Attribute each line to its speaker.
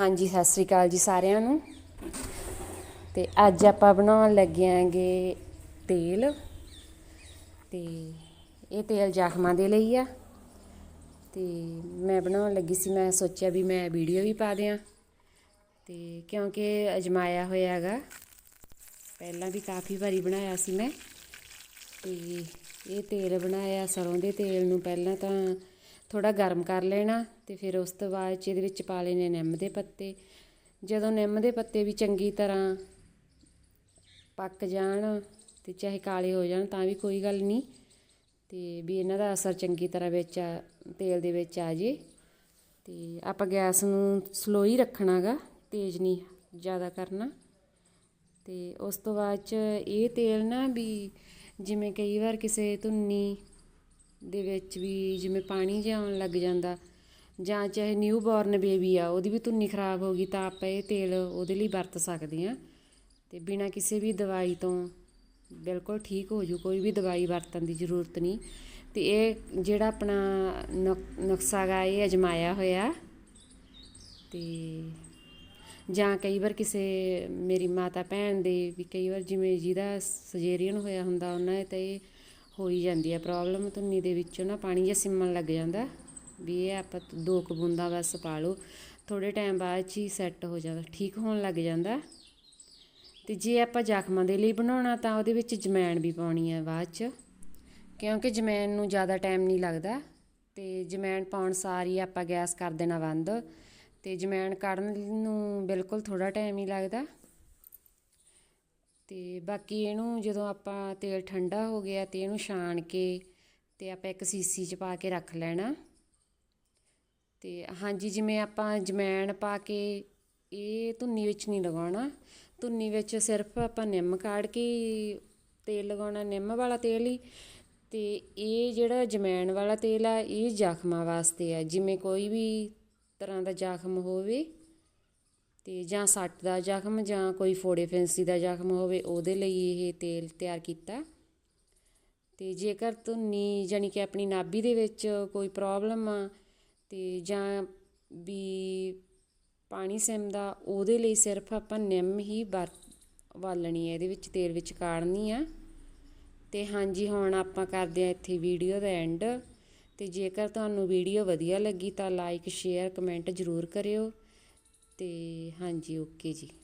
Speaker 1: ਹਾਂਜੀ, ਸਤਿ ਸ੍ਰੀ ਅਕਾਲ ਜੀ ਸਾਰਿਆਂ ਨੂੰ। ਤੇ ਅੱਜ ਆਪਾਂ ਬਣਾਉਣ ਲੱਗੇ ਆਂਗੇ ਤੇਲ। ਤੇ ਇਹ ਤੇਲ ਜ਼ਖਮਾਂ ਦੇ ਲਈ ਆ। ਤੇ ਮੈਂ ਬਣਾਉਣ ਲੱਗੀ ਸੀ, ਮੈਂ ਸੋਚਿਆ ਵੀ ਮੈਂ ਵੀਡੀਓ ਵੀ ਪਾ ਦਿਆਂ। ਤੇ ਕਿਉਂਕਿ ਅਜਮਾਇਆ ਹੋਇਆ ਹੈਗਾ, ਪਹਿਲਾਂ ਵੀ ਕਾਫੀ ਵਾਰੀ ਬਣਾਇਆ ਸੀ ਮੈਂ। ਤੇ ਇਹ ਤੇਲ ਬਣਾਇਆ ਸਰੋਂ ਦੇ ਤੇਲ ਨੂੰ ਪਹਿਲਾਂ ਤਾਂ ਥੋੜਾ ਗਰਮ ਕਰ ਲੈਣਾ ਤੇ ਫਿਰ ਉਸ ਤੋਂ ਬਾਅਦ 'ਚ ਇਹਦੇ ਵਿੱਚ ਪਾ ਲੈਣੇ ਨਿੰਮ ਦੇ ਪੱਤੇ। ਜਦੋਂ ਨਿੰਮ ਦੇ ਪੱਤੇ ਵੀ ਚੰਗੀ ਤਰ੍ਹਾਂ ਪੱਕ ਜਾਣ ਤੇ ਚਾਹੇ ਕਾਲੇ ਹੋ ਜਾਣ ਤਾਂ ਵੀ ਕੋਈ ਗੱਲ ਨਹੀਂ। ਤੇ ਵੀ ਇਹਨਾਂ ਦਾ ਅਸਰ ਚੰਗੀ ਤਰ੍ਹਾਂ ਵਿੱਚ ਆ- ਤੇਲ ਦੇ ਵਿੱਚ ਆ ਜੇ। ਤੇ ਆਪਾਂ ਗੈਸ ਨੂੰ ਸਲੋ ਹੀ ਰੱਖਣਾਗਾ, ਤੇਜ਼ ਨਹੀਂ ਜ਼ਿਆਦਾ ਕਰਨਾ। ਤੇ ਉਸ ਤੋਂ ਬਾਅਦ ਚ ਇਹ ਤੇਲ ਨਾ ਵੀ ਜਿਵੇਂ ਕਈ ਵਾਰ ਕਿਸੇ ਧੁੰਨੀ ਦੇ ਵਿੱਚ ਵੀ ਜਿਵੇਂ ਪਾਣੀ ਜਿਹਾ ਆਉਣ ਲੱਗ ਜਾਂਦਾ, ਜਾਂ ਚਾਹੇ ਨਿਊ ਬੋਰਨ ਬੇਬੀ ਆ, ਉਹਦੀ ਵੀ ਧੁੰਨੀ ਖਰਾਬ ਹੋ ਗਈ ਤਾਂ ਆਪਾਂ ਇਹ ਤੇਲ ਉਹਦੇ ਲਈ ਵਰਤ ਸਕਦੇ ਹਾਂ। ਤੇ ਬਿਨਾਂ ਕਿਸੇ ਵੀ ਦਵਾਈ ਤੋਂ ਬਿਲਕੁਲ ਠੀਕ ਹੋ ਜੂ, ਕੋਈ ਵੀ ਦਵਾਈ ਵਰਤਣ ਦੀ ਜ਼ਰੂਰਤ ਨਹੀਂ। ਤੇ ਇਹ ਜਿਹੜਾ ਆਪਣਾ ਨੁਕਸਾ ਗਾ ਇਹ ਅਜਮਾਇਆ ਹੋਇਆ। ਤੇ ਜਾਂ ਕਈ ਵਾਰ ਕਿਸੇ ਮੇਰੀ ਮਾਤਾ ਭੈਣ ਦੇ ਵੀ ਕਈ ਵਾਰ ਜਿਵੇਂ ਜਿਹਦਾ ਸਜੇਰੀਅਨ ਹੋਇਆ ਹੁੰਦਾ, ਉਹਨਾਂ ਦੇ ਤਾਂ ਇਹ ਹੋ ਹੀ ਜਾਂਦੀ ਹੈ ਪ੍ਰੋਬਲਮ ਧੁੰਨੀ ਦੇ ਵਿੱਚੋਂ ਨਾ ਪਾਣੀ ਜਿਹਾ ਸਿੰਮਣ ਲੱਗ ਜਾਂਦਾ, ਵੀ ਇਹ ਆਪਾਂ ਦੋ ਕੁ ਬੂੰਦਾਂ ਬਸ ਪਾ ਲਓ। ਥੋੜੇ ਟਾਈਮ ਬਾਅਦ 'ਚ ਹੀ ਸੈੱਟ ਹੋ ਜਾਂਦਾ, ਠੀਕ ਹੋਣ ਲੱਗ ਜਾਂਦਾ। ਤੇ ਜੇ ਆਪਾਂ ਜ਼ਖਮਾਂ ਦੇ ਲਈ ਬਣਾਉਣਾ, ਤਾਂ ਉਹਦੇ ਵਿੱਚ ਜਮੈਣ ਵੀ ਪਾਉਣੀ ਹੈ ਬਾਅਦ 'ਚ। ਕਿਉਂਕਿ ਜਮੈਣ ਨੂੰ ਜ਼ਿਆਦਾ ਟਾਈਮ ਨਹੀਂ ਲੱਗਦਾ। ਤੇ ਜਮੈਣ ਪਾਉਣ ਸਾਰ ਹੀ ਆਪਾਂ ਗੈਸ ਕਰ ਦੇਣਾ ਬੰਦ। ਤੇ ਜਮੈਣ ਕੱਢਣ ਨੂੰ ਬਿਲਕੁਲ ਥੋੜਾ ਟਾਈਮ ਹੀ ਲੱਗਦਾ। ਤੇ ਬਾਕੀ ਇਹਨੂੰ ਜਦੋਂ ਆਪਾਂ ਤੇਲ ਠੰਡਾ ਹੋ ਗਿਆ ਅਤੇ ਇਹਨੂੰ ਛਾਣ ਕੇ ਅਤੇ ਆਪਾਂ ਇੱਕ ਸੀਸੀ 'ਚ ਪਾ ਕੇ ਰੱਖ ਲੈਣਾ। ਅਤੇ ਹਾਂਜੀ, ਜਿਵੇਂ ਆਪਾਂ ਜਮੈਣ ਪਾ ਕੇ ਇਹ ਧੁੰਨੀ ਵਿੱਚ ਨਹੀਂ ਲਗਾਉਣਾ। ਧੁੰਨੀ ਵਿੱਚ ਸਿਰਫ ਆਪਾਂ ਨਿੰਮ ਕਾੜ ਕੇ ਤੇਲ ਲਗਾਉਣਾ, ਨਿੰਮ ਵਾਲਾ ਤੇਲ ਹੀ। ਅਤੇ ਇਹ ਜਿਹੜਾ ਜਮੈਣ ਵਾਲਾ ਤੇਲ ਆ, ਇਹ ਜ਼ਖਮਾਂ ਵਾਸਤੇ ਆ। ਜਿਵੇਂ ਕੋਈ ਵੀ ਤਰ੍ਹਾਂ ਦਾ ਜ਼ਖਮ ਹੋਵੇ ਅਤੇ ਜਾਂ ਸੱਟ ਦਾ ਜ਼ਖਮ ਜਾਂ ਕੋਈ ਫੋੜੇ ਫੈਂਸੀ ਦਾ ਜ਼ਖਮ ਹੋਵੇ, ਉਹਦੇ ਲਈ ਇਹ ਤੇਲ ਤਿਆਰ ਕੀਤਾ। ਅਤੇ ਜੇਕਰ ਧੁੰਨੀ ਜਾਨੀ ਕਿ ਆਪਣੀ ਨਾਭੀ ਦੇ ਵਿੱਚ ਕੋਈ ਪ੍ਰੋਬਲਮ ਆ ਅਤੇ ਜਾਂ ਵੀ ਪਾਣੀ ਸਿਮਦਾ ਉਹਦੇ ਲਈ ਸਿਰਫ ਆਪਾਂ ਨਿੰਮ ਹੀ ਵਰਤ ਵਾਲਣੀ ਹੈ, ਇਹਦੇ ਵਿੱਚ ਤੇਲ ਵਿੱਚ ਕਾੜਨੀ ਆ। ਤੇ ਹਾਂਜੀ, ਹੁਣ ਆਪਾਂ ਕਰਦੇ ਆ ਇੱਥੇ ਵੀਡੀਓ ਦਾ ਐਂਡ ਤੇ ਜੇਕਰ ਤੁਹਾਨੂੰ ਵੀਡੀਓ ਵਧੀਆ ਲੱਗੀ ਤਾਂ ਲਾਈਕ ਸ਼ੇਅਰ ਕਮੈਂਟ ਜ਼ਰੂਰ ਕਰਿਓ। ਅਤੇ ਹਾਂਜੀ ਓਕੇ ਜੀ।